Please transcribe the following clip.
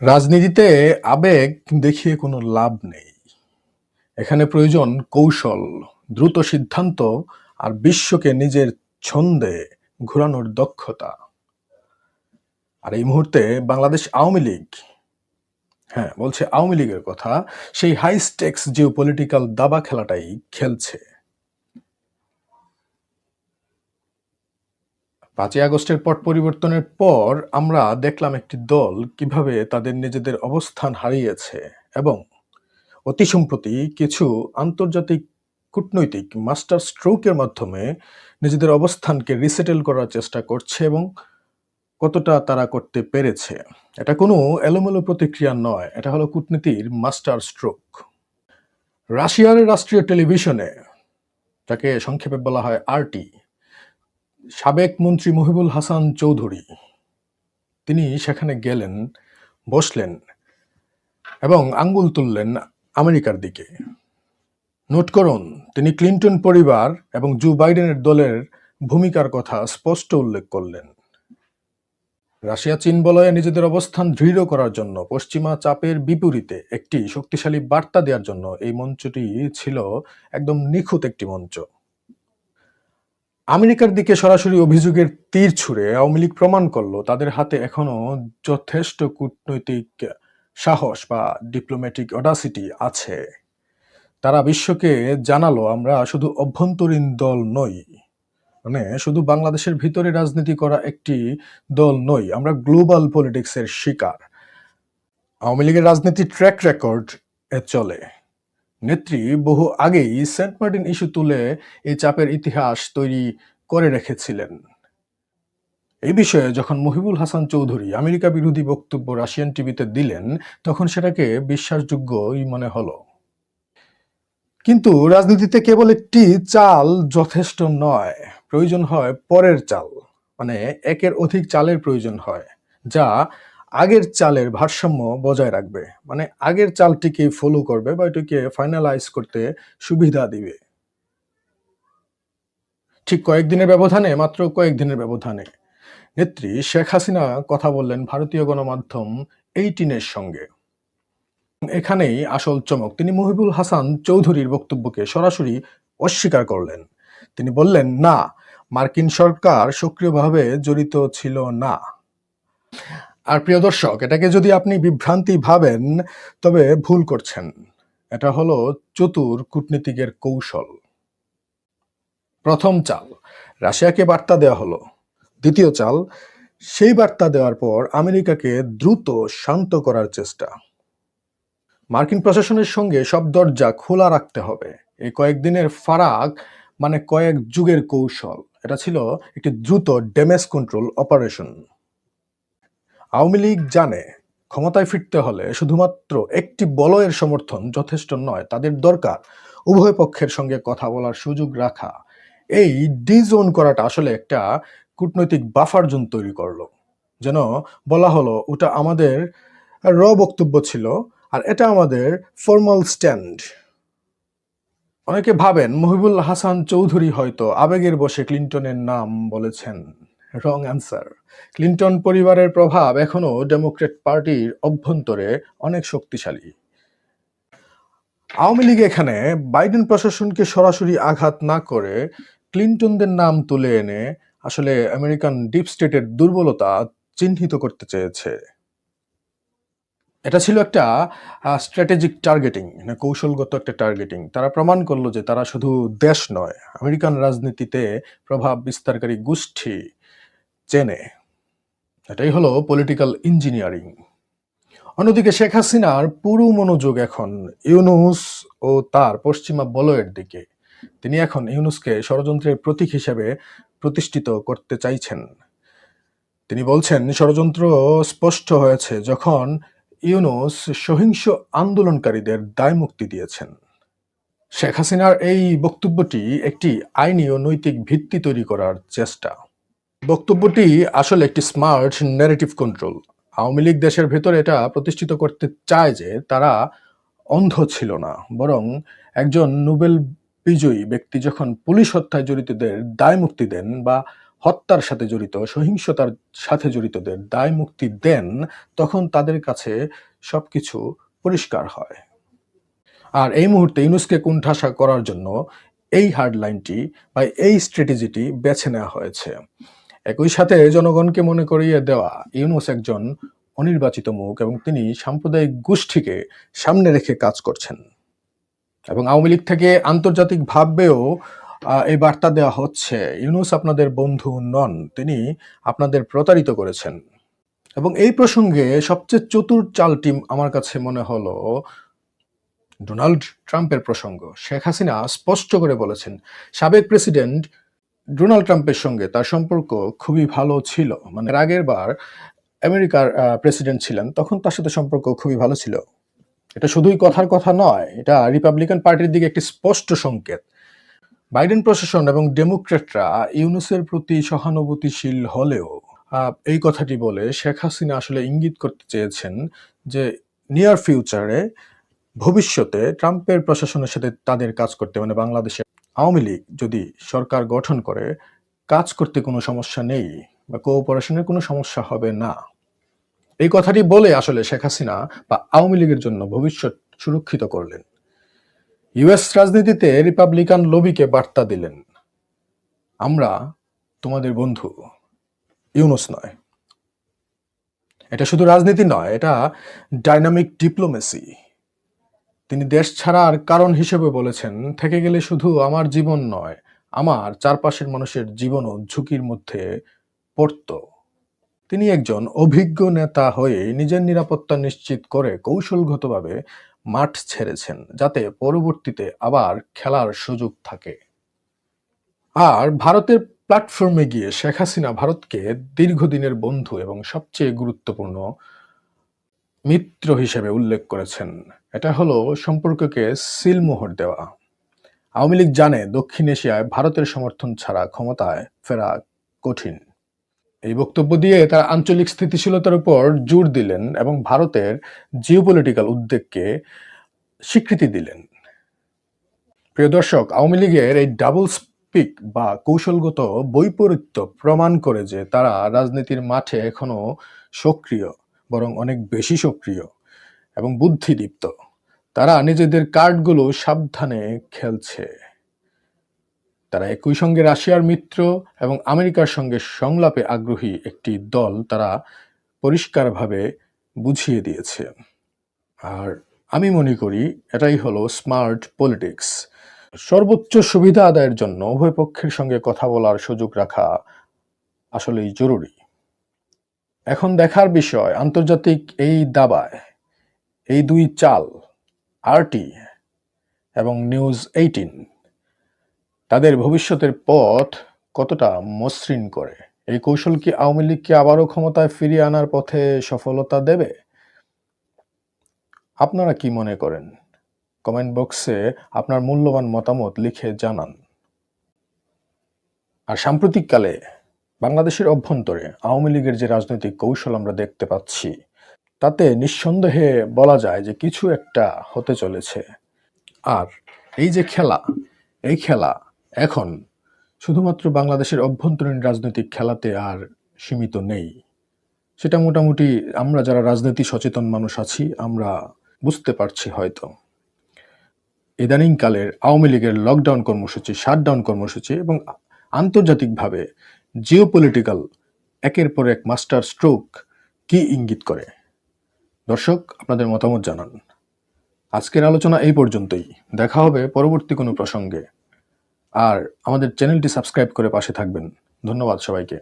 রাজনীতিতে আবেগ দেখিয়ে কোনো লাভ নেই। এখানে প্রয়োজন কৌশল, দ্রুত সিদ্ধান্ত আর বিশ্বকে নিজের ছন্দে ঘোরানোর দক্ষতা। আর এই মুহূর্তে বাংলাদেশ আওয়ামী লীগ হ্যাঁ বলছে আওয়ামী লীগের কথা, সেই হাই স্টেক্স জিও পলিটিক্যাল দাবা খেলাটাই খেলছে। পাঁচই আগস্টের পট পরিবর্তনের পর আমরা দেখলাম একটি দল কীভাবে তাদের নিজেদের অবস্থান হারিয়েছে এবং অতি সম্প্রতি কিছু আন্তর্জাতিক কূটনৈতিক মাস্টার স্ট্রোকের মাধ্যমে নিজেদের অবস্থানকে রিসেটেল করার চেষ্টা করছে এবং কতটা তারা করতে পেরেছে। এটা কোনো এলোমেলো প্রতিক্রিয়া নয়, এটা হলো কূটনীতির মাস্টার স্ট্রোক। রাশিয়ার রাষ্ট্রীয় টেলিভিশনে, যাকে সংক্ষেপে বলা হয় আরটি সাবেক মন্ত্রী মহিবুল হাসান চৌধুরী, তিনি সেখানে গেলেন, বসলেন এবং আঙ্গুল তুললেন আমেরিকার দিকে। নোট করুন, তিনি ক্লিন্টন পরিবার এবং জো বাইডেনের দলের ভূমিকার কথা স্পষ্ট উল্লেখ করলেন। রাশিয়া চীন বলয়ে নিজেদের অবস্থান দৃঢ় করার জন্য পশ্চিমা চাপের বিপরীতে একটি শক্তিশালী বার্তা দেওয়ার জন্য এই মঞ্চটি ছিল একদম নিখুঁত একটি মঞ্চ। আমেরিকার দিকে সরাসরি অভিযোগের তীর ছুঁড়ে আওয়ামী লীগ প্রমাণ করল, তাদের হাতে এখনও যথেষ্ট কূটনৈতিক সাহস বা ডিপ্লোম্যাটিক অডাসিটি আছে। তারা বিশ্বকে জানালো, আমরা শুধু অভ্যন্তরীণ দল নই মানে শুধু বাংলাদেশের ভিতরে রাজনীতি করা একটি দল নই, আমরা গ্লোবাল পলিটিক্সের শিকার। আওয়ামী লীগের রাজনীতির ট্র্যাক রেকর্ড এ চলে। নেত্রী বহু আগেই সেন্ট মার্টিন ইস্যু তুলে এই চাপের ইতিহাস তৈরি করে রেখেছিলেন। এই বিষয়ে যখন মহিবুল হাসান চৌধুরী আমেরিকা বিরোধী বক্তব্য রাশিয়ান টিভিতে দিলেন, তখন সেটাকে বিশ্বাসযোগ্যই মনে হলো। কিন্তু রাজনীতিতে কেবল একটি চাল যথেষ্ট নয়, প্রয়োজন হয় পরের চাল। মানে একের অধিক চালের প্রয়োজন হয়, যা আগের চালের ভারসাম্য বজায় রাখবে। মানে আগের চালটিকে ফলো করবে বা এটিকে ফাইনালাইজ করতে সুবিধা দিবে। ঠিক কয়েকদিনের ব্যবধানে, মাত্র কয়েকদিনের ব্যবধানে নেত্রী শেখ হাসিনা কথা বললেন ভারতীয় গণমাধ্যম এইটিনের সঙ্গে। এখানেই আসল চমক, তিনি মহিবুল হাসান চৌধুরীর বক্তব্যকে সরাসরি অস্বীকার করলেন। তিনি বললেন, না, মার্কিন সরকার সক্রিয়ভাবে জড়িত ছিল না। আর প্রিয় দর্শক, এটাকে যদি আপনি বিভ্রান্তি ভাবেন, তবে ভুল করছেন। এটা হলো চতুর কূটনীতিকের কৌশল। প্রথম চাল, রাশিয়াকে বার্তা দেওয়া হলো। দ্বিতীয় চাল, সেই বার্তা দেওয়ার পর আমেরিকাকে দ্রুত শান্ত করার চেষ্টা। মার্কিন প্রশাসনের সঙ্গে সব দরজা খোলা রাখতে হবে। এই কয়েকদিনের ফারাক মানে কয়েক যুগের কৌশল। এটা ছিল একটি দ্রুত damage control operation. Awami League জানে, ক্ষমতায় ফিরতে হলে শুধুমাত্র একটি বলয়ের সমর্থন যথেষ্ট নয়, তাদের দরকার উভয় পক্ষের সঙ্গে কথা বলার সুযোগ রাখা। এই ডিজোন করাটা আসলে একটা কূটনৈতিক বাফার জোন তৈরি করল। যেন বলা হলো, ওটা আমাদের র বক্তব্য ছিল, আর এটা আমাদের ফর্মাল স্ট্যান্ড। অনেকে ভাবেন, মহিবুল হাসান চৌধুরী হয়তো আবেগের বসে ক্লিন্টনের নাম বলেছেন। রং অ্যান্সার ক্লিন্টন পরিবারের প্রভাব এখনও ডেমোক্রেট পার্টির অভ্যন্তরে অনেক শক্তিশালী। আওয়ামী লীগ এখানে বাইডেন প্রশাসনকে সরাসরি আঘাত না করে ক্লিন্টনদের নাম তুলে এনে আসলে আমেরিকান ডিপ স্টেটের দুর্বলতা চিহ্নিত করতে চেয়েছে। এটা ছিল একটা স্ট্র্যাটেজিক টার্গেটিং মানে কৌশলগত একটা টার্গেটিং তারা প্রমাণ করল যে তারা শুধু দেশ নয় আমেরিকান রাজনীতিতে প্রভাব বিস্তারকারী গোষ্ঠী চেনে। এটাই হলো পলিটিক্যাল ইঞ্জিনিয়ারিং অন্যদিকে শেখ হাসিনার পুরো মনোযোগ এখন ইউনুস ও তার পশ্চিমা বলয়ের দিকে। তিনি এখন ইউনুসকে ষড়যন্ত্রের প্রতীক হিসেবে প্রতিষ্ঠিত করতে চাইছেন। তিনি বলছেন, ষড়যন্ত্র স্পষ্ট হয়েছে যখন ইউনুস সহিংস আন্দোলনকারীদের দায় মুক্তি দিয়েছেন। শেখ হাসিনার এই বক্তব্যটি একটি আইনি ও নৈতিক ভিত্তি তৈরি করার চেষ্টা। বক্তব্যটি আসলে একটি smart narrative control Awami League দেশের ভেতরে এটা প্রতিষ্ঠিত করতে চায় যে তারা অন্ধ ছিল না, বরং একজন নোবেল বিজয়ী ব্যক্তি যখন পুলিশ হত্যায় জড়িতদের দায় মুক্তি দেন বা হত্যার সাথে জড়িত, সহিংসতার সাথে জড়িতদের দায় মুক্তি দেন, তখন তাদের কাছে সবকিছু পরিষ্কার হয়। আর এই মুহূর্তে ইউনুসকে কুণ্ঠাসা করার জন্য এই হার্ডলাইনটি বা এই স্ট্র্যাটেজিটি বেছে নেওয়া হয়েছে। একই সাথে জনগণকে মনে করিয়ে দেওয়া ইউনুস একজন অনির্বাচিত মুখ এবং তিনি সাম্প্রদায়িক গোষ্ঠীকে সামনে রেখে কাজ করছেন। এবং আওয়ামী লীগ থেকে আন্তর্জাতিক ভাবেও আহ, এই বার্তা দেওয়া হচ্ছে ইউনুস আপনাদের বন্ধু নন তিনি আপনাদের প্রতারিত করেছেন। এবং এই প্রসঙ্গে সবচেয়ে চতুর চালটি আমার কাছে মনে হলো ডোনাল্ড ট্রাম্পের প্রসঙ্গ। শেখ হাসিনা স্পষ্ট করে বলেছেন সাবেক প্রেসিডেন্ট ডোনাল্ড ট্রাম্পের সঙ্গে তার সম্পর্ক খুবই ভালো ছিল। মানে আগের বার আমেরিকার প্রেসিডেন্ট ছিলেন, তখন তার সাথে সম্পর্ক খুবই ভালো ছিল। এটা শুধুই কথার কথা নয়, এটা রিপাবলিকান পার্টির দিকে একটি স্পষ্ট সংকেত। বাইডেন প্রশাসন এবং ডেমোক্রেটরা ইউনুসের প্রতি সহানুভূতিশীল হলেও এই কথাটি বলে শেখ হাসিনা আসলে ইঙ্গিত করতে চেয়েছেন যে নিয়ার ফিউচারে ভবিষ্যতে ট্রাম্পের প্রশাসনের সাথে তাদের কাজ করতে মানে বাংলাদেশে আওয়ামী লীগ যদি সরকার গঠন করে, কাজ করতে কোনো সমস্যা নেই বা কোঅপারেশনের কোনো সমস্যা হবে না। এই কথাটি বলে আসলে শেখ হাসিনা বা আওয়ামী লীগের জন্য ভবিষ্যৎ সুরক্ষিত করলেন। ইউএস রাজনীতিতে রিপাবলিকান লবিকে বার্তা দিলেন, আমরা তোমাদের বন্ধু, ইউনুস নয়। এটা শুধু রাজনীতি নয়, এটা ডাইনামিক ডিপ্লোমেসি তিনি দেশ ছাড়ার কারণ হিসেবে বলেছেন, থেকে গেলে শুধু আমার জীবন নয়, আমার চারপাশের মানুষের জীবনও ঝুঁকির মধ্যে পড়ত। তিনি একজন অভিজ্ঞ নেতা হয়ে নিজের নিরাপত্তা নিশ্চিত করে কৌশলগতভাবে মাঠ ছেড়েছেন, যাতে পরবর্তীতে আবার খেলার সুযোগ থাকে। আর ভারতের প্ল্যাটফর্মে গিয়ে শেখ হাসিনা ভারতকে দীর্ঘদিনের বন্ধু এবং সবচেয়ে গুরুত্বপূর্ণ মিত্র হিসেবে উল্লেখ করেছেন। এটা হলো সম্পর্ককে সিলমোহর দেওয়া। আওয়ামী লীগ জানে দক্ষিণ এশিয়ায় ভারতের সমর্থন ছাড়া ক্ষমতায় ফেরা কঠিন। এই বক্তব্য দিয়ে তার আঞ্চলিক স্থিতিশীলতার উপর জোর দিলেন এবং ভারতের জিওপলিটিক্যাল উদ্বেগকে স্বীকৃতি দিলেন। প্রিয় দর্শক, আওয়ামী লীগের এই ডাবল স্পিক বা কৌশলগত বৈপরীত্য প্রমাণ করে যে তারা রাজনীতির মাঠে এখনও সক্রিয়। বরং অনেক বেশি সক্রিয় এবং বুদ্ধিদীপ্ত। তারা নিজেদের কার্ডগুলো সাবধানে খেলছে। তারা একই সঙ্গে রাশিয়ার মিত্র এবং আমেরিকার সঙ্গে সংলাপে আগ্রহী একটি দল তারা পরিষ্কারভাবে বুঝিয়ে দিয়েছে। আর আমি মনে করি এটাই হলো স্মার্ট পলিটিক্স। সর্বোচ্চ সুবিধা আদায়ের জন্য উভয় পক্ষের সঙ্গে কথা বলার সুযোগ রাখা আসলেই জরুরি। এখন দেখার বিষয়, আন্তর্জাতিক এই দাবায়, এই দুই চাল, আরটি এবং নিউজ এইটিন, তাদের ভবিষ্যতের পথ কতটা মসৃণ করে? এই কৌশল কি আওয়ামী লীগকে আবারও ক্ষমতায় ফিরিয়ে আনার পথে সফলতা দেবে? আপনারা কি মনে করেন? কমেন্ট বক্সে আপনার মূল্যবান মতামত লিখে জানান। আর সাম্প্রতিককালে বাংলাদেশের অভ্যন্তরে আওয়ামী লীগের যে রাজনৈতিক কৌশল আমরা দেখতে পাচ্ছি, তাতে নিঃসন্দেহে বলা যায় যে কিছু একটা হতে চলেছে। আর এই যে খেলা, এই খেলা এখন শুধুমাত্র বাংলাদেশের অভ্যন্তরীণ রাজনৈতিক খেলাতে আর সীমিত নেই। সেটা মোটামুটি আমরা যারা রাজনীতি সচেতন মানুষ আছি, আমরা বুঝতে পারছি হয়তো। ইদানিংকালের আওয়ামী লীগের লকডাউন কর্মসূচি শাটডাউন কর্মসূচি এবং আন্তর্জাতিকভাবে জিওপলিটিক্যাল একের পর এক মাস্টার স্ট্রোক কি ইঙ্গিত করে? দর্শক, আপনাদের মতামত জানান। আজকের আলোচনা এই পর্যন্তই। দেখা হবে পরবর্তী কোনো প্রসঙ্গে। আর আমাদের চ্যানেলটি সাবস্ক্রাইব করে পাশে থাকবেন। ধন্যবাদ সবাইকে।